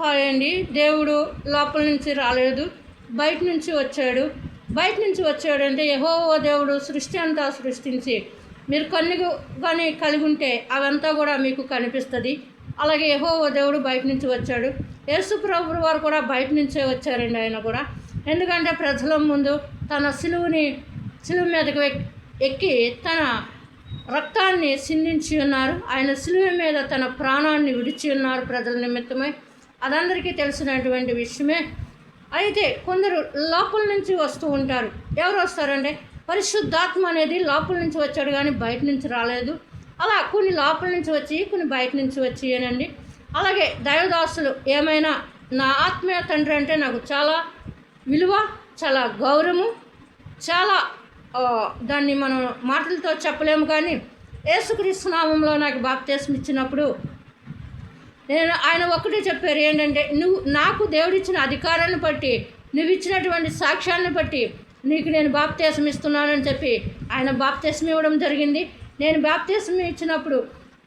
Hi అండి. దేవుడు లోపల నుంచి రాలేదు బయట నుంచి వచ్చాడు. బయట నుంచి వచ్చాడు అంటే యహోవో దేవుడు సృష్టి అంతా సృష్టించి మీరు కొన్ని కానీ కలిగి ఉంటే అవంతా కూడా మీకు కనిపిస్తుంది. అలాగే యహోవో దేవుడు బయట నుంచి వచ్చాడు. యేసు ప్రభు వారు కూడా బయట నుంచే వచ్చారండి ఆయన కూడా. ఎందుకంటే ప్రజల ముందు తన సిలువుని సిలువు మీదకి ఎక్కి తన రక్తాన్ని సిందించి ఉన్నారు. ఆయన సిలువ మీద తన ప్రాణాన్ని విడిచి ఉన్నారు ప్రజల నిమిత్తమై. అదందరికీ తెలిసినటువంటి విషయమే. అయితే కొందరు లోపల నుంచి వస్తూ ఉంటారు. ఎవరు వస్తారంటే పరిశుద్ధాత్మ అనేది లోపల నుంచి వచ్చాడు కానీ బయట నుంచి రాలేదు. అలా కొన్ని లోపల నుంచి వచ్చి కొన్ని బయట నుంచి వచ్చి అనండి. అలాగే దైవదాసులు ఏమైనా నా ఆత్మీయ తండ్రి అంటే నాకు చాలా విలువ చాలా గౌరవము చాలా దాన్ని మనం మాటలతో చెప్పలేము కానీ యేసుక్రీస్తు నామంలో నాకు బాప్తీసం ఇచ్చినప్పుడు నేను ఆయన ఒక్కటే చెప్పారు ఏంటంటే నువ్వు నాకు దేవుడిచ్చిన అధికారాన్ని బట్టి నువ్వు ఇచ్చినటువంటి సాక్ష్యాన్ని బట్టి నీకు నేను బాప్తీసం ఇస్తున్నానని చెప్పి ఆయన బాప్తీసం ఇవ్వడం జరిగింది. నేను బాప్తీసం ఇచ్చినప్పుడు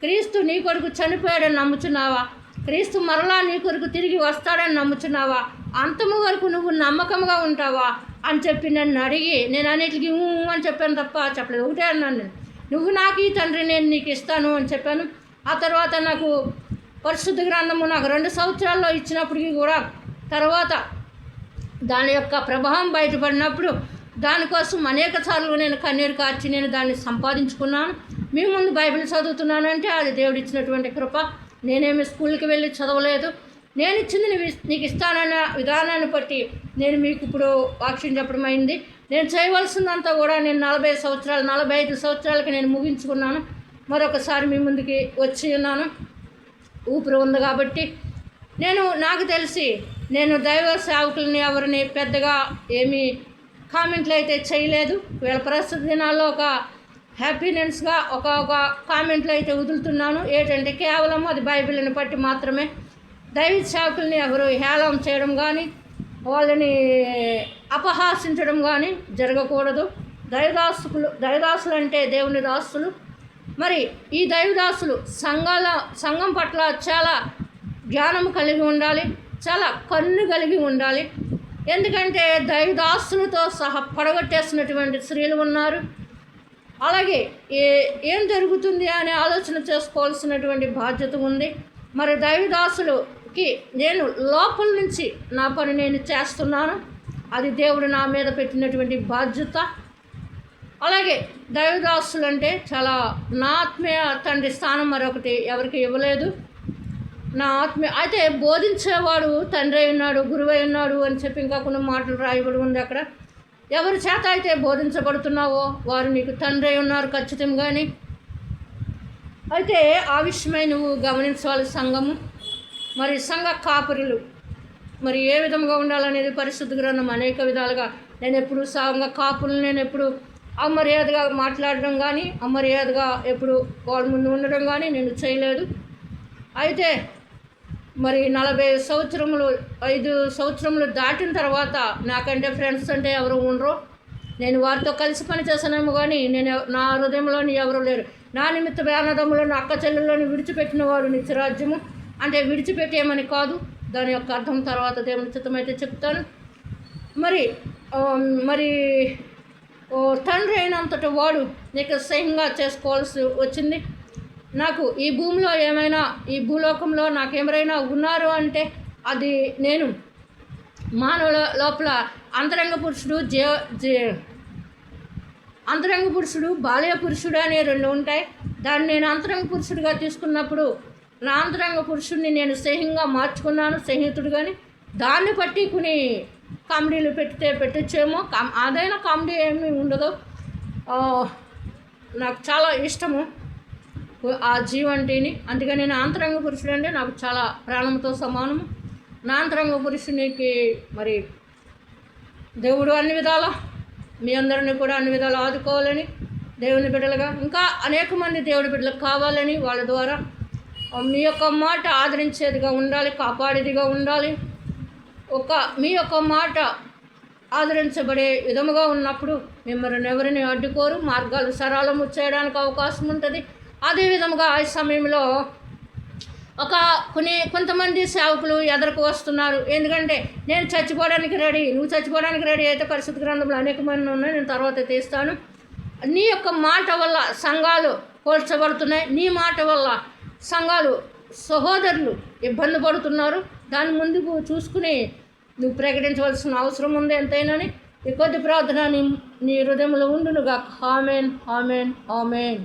క్రీస్తు నీ కొరకు చనిపోయాడని నమ్ముచున్నావా? క్రీస్తు మరలా నీ కొరకు తిరిగి వస్తాడని నమ్ముచున్నావా? అంతము వరకు నువ్వు నమ్మకంగా ఉంటావా? అని చెప్పి నన్ను అడిగి నేను అన్నిటికీ అని చెప్పాను తప్ప చెప్పలేదు. ఒకటే అన్నాను నేను. నువ్వు నాకు ఈ తండ్రి నేను నీకు ఇస్తాను అని చెప్పాను. ఆ తర్వాత నాకు పరిశుద్ధ గ్రంథము నాకు రెండు సంవత్సరాల్లో ఇచ్చినప్పటికీ కూడా తర్వాత దాని యొక్క ప్రభావం బయటపడినప్పుడు దానికోసం అనేక సార్లు నేను కన్నీరు కార్చి నేను దాన్ని సంపాదించుకున్నాను. మీ ముందు బైబిల్ చదువుతున్నానంటే అది దేవుడు ఇచ్చినటువంటి కృప. నేనేమి స్కూల్కి వెళ్ళి చదవలేదు. నేను ఇచ్చింది నీకు ఇస్తానన్న విధానాన్ని బట్టి నేను మీకు ఇప్పుడు వాక్యం చెప్పడం అయింది. నేను చేయవలసిందంతా కూడా నేను నలభై సంవత్సరాలు నలభై ఐదు సంవత్సరాలకి నేను ముగించుకున్నాను. మరొకసారి మీ ముందుకి వచ్చి ఉన్నాను. ఊపిరి ఉంది కాబట్టి నేను నాకు తెలిసి నేను దైవ సేవకులని ఎవరిని పెద్దగా ఏమీ కామెంట్లు అయితే చేయలేదు. వీళ్ళ ప్రస్తుత దినాల్లో ఒక హ్యాపీనెస్గా ఒక ఒక కామెంట్లు అయితే వదులుతున్నాను. ఏంటంటే కేవలం అది బైబిల్ని బట్టి మాత్రమే. దైవ సేవకుల్ని ఎవరు హేళం చేయడం కానీ వాళ్ళని అపహాసించడం కానీ జరగకూడదు. దైవదాసులు దైవదాసులు అంటే దేవుని దాసులు. మరి ఈ దైవదాసులు సంఘాల సంఘం పట్ల చాలా జ్ఞానం కలిగి ఉండాలి చాలా కన్ను కలిగి ఉండాలి. ఎందుకంటే దైవదాసులతో సహా పడగొట్టేసినటువంటి స్త్రీలు ఉన్నారు. అలాగే ఏ ఏం జరుగుతుంది అనే ఆలోచన చేసుకోవాల్సినటువంటి బాధ్యత ఉంది. మరి దైవదాసులకి నేను లోపల నుంచి నా పని నేను చేస్తున్నాను. అది దేవుడు నా మీద పెట్టినటువంటి బాధ్యత. అలాగే దైవదాసులు అంటే చాలా నా ఆత్మీయ తండ్రి స్థానం మరొకటి ఎవరికి ఇవ్వలేదు. నా ఆత్మీయ అయితే బోధించేవాడు తండ్రి ఉన్నాడు గురువు ఉన్నాడు అని చెప్పి ఇంకా కొన్ని మాటలు రాయబడి ఉంది అక్కడ. ఎవరి చేత అయితే బోధించబడుతున్నావో వారు నీకు తండ్రి ఉన్నారు ఖచ్చితంగాని. అయితే ఆ విషయమై నువ్వు గమనించవాలి సంఘము మరి సంఘ కాపురులు. మరి ఏ విధంగా ఉండాలనేది పరిశుద్ధ గ్రంథం అనేక విధాలుగా నేను ఎప్పుడు సంఘ కాపులు నేను ఎప్పుడు అమర్యాదగా మాట్లాడడం కానీ అమర్యాదగా ఎప్పుడు వాళ్ళ ముందు ఉండడం కానీ నేను చేయలేదు. అయితే మరి నలభై సంవత్సరములు ఐదు సంవత్సరములు దాటిన తర్వాత నాకంటే ఫ్రెండ్స్ అంటే ఎవరు ఉండరు. నేను వారితో కలిసి పని చేశానేమో కానీ నేను నా హృదయంలోని ఎవరు లేరు. నా నిమిత్త వేనదమ్ములను అక్క చెల్లెలను విడిచిపెట్టిన వారు నిత్యరాజ్యము. అంటే విడిచిపెట్టేయమని కాదు దాని యొక్క అర్థం తర్వాత దేవుని చిత్తమైతే చెప్తాను. మరి మరి తండ్రి అయినంతటి వాడు నీకు స్నేహంగా చేసుకోవాల్సి వచ్చింది. నాకు ఈ భూమిలో ఏమైనా ఈ భూలోకంలో నాకెవరైనా ఉన్నారు అంటే అది నేను. మానవుల లోపల అంతరంగ పురుషుడు జీవ జీ అంతరంగ పురుషుడు బాల్య పురుషుడు అనే రెండు ఉంటాయి. దాన్ని నేను అంతరంగ పురుషుడిగా తీసుకున్నప్పుడు నా అంతరంగ పురుషుడిని నేను స్నేహంగా మార్చుకున్నాను స్నేహితుడు కానీ దాన్ని పట్టి కొన్ని కామెడీలు పెట్టితే పెట్టచ్చేమో. కామ్ అదైనా కామెడీ ఏమీ ఉండదు. నాకు చాలా ఇష్టము ఆ జీవంటిని. అందుకని నేను ఆంతరంగ పురుషుడు అంటే నాకు చాలా ప్రాణంతో సమానము. నా అంతరంగ పురుషునికి మరి దేవుడు అన్ని విధాల మీ అందరిని కూడా అన్ని విధాలు ఆదుకోవాలని దేవుని బిడ్డలుగా ఇంకా అనేక మంది దేవుడి బిడ్డలకు కావాలని వాళ్ళ ద్వారా మీ యొక్క మాట ఆదరించేదిగా ఉండాలి కాపాడేదిగా ఉండాలి. ఒక మీ యొక్క మాట ఆదరించబడే విధముగా ఉన్నప్పుడు మిమ్మల్ని ఎవరిని అడ్డుకోరు మార్గాలు సరళము చేయడానికి అవకాశం ఉంటుంది. అదే విధముగా ఆ సమయంలో ఒక కొన్ని కొంతమంది సేవకులు ఎదరకు వస్తున్నారు. ఎందుకంటే నేను చచ్చిపోవడానికి రెడీ నువ్వు చచ్చిపోవడానికి రెడీ అయితే పరిస్థితి గ్రంథంలో అనేకమైన ఉన్నాయి నేను తర్వాత తీస్తాను. నీ యొక్క మాట వల్ల సంఘాలు పోల్చబడుతున్నాయి నీ మాట వల్ల సంఘాలు సహోదరులు ఇబ్బంది పడుతున్నారు. దాని ముందు చూసుకుని నువ్వు ప్రకటించవలసిన అవసరం ఉంది ఎంతైనాని. ఈ కొద్ది ప్రార్థన నీ నీ హృదయంలో ఉండునుగా హామేన్ హామెన్ హామెన్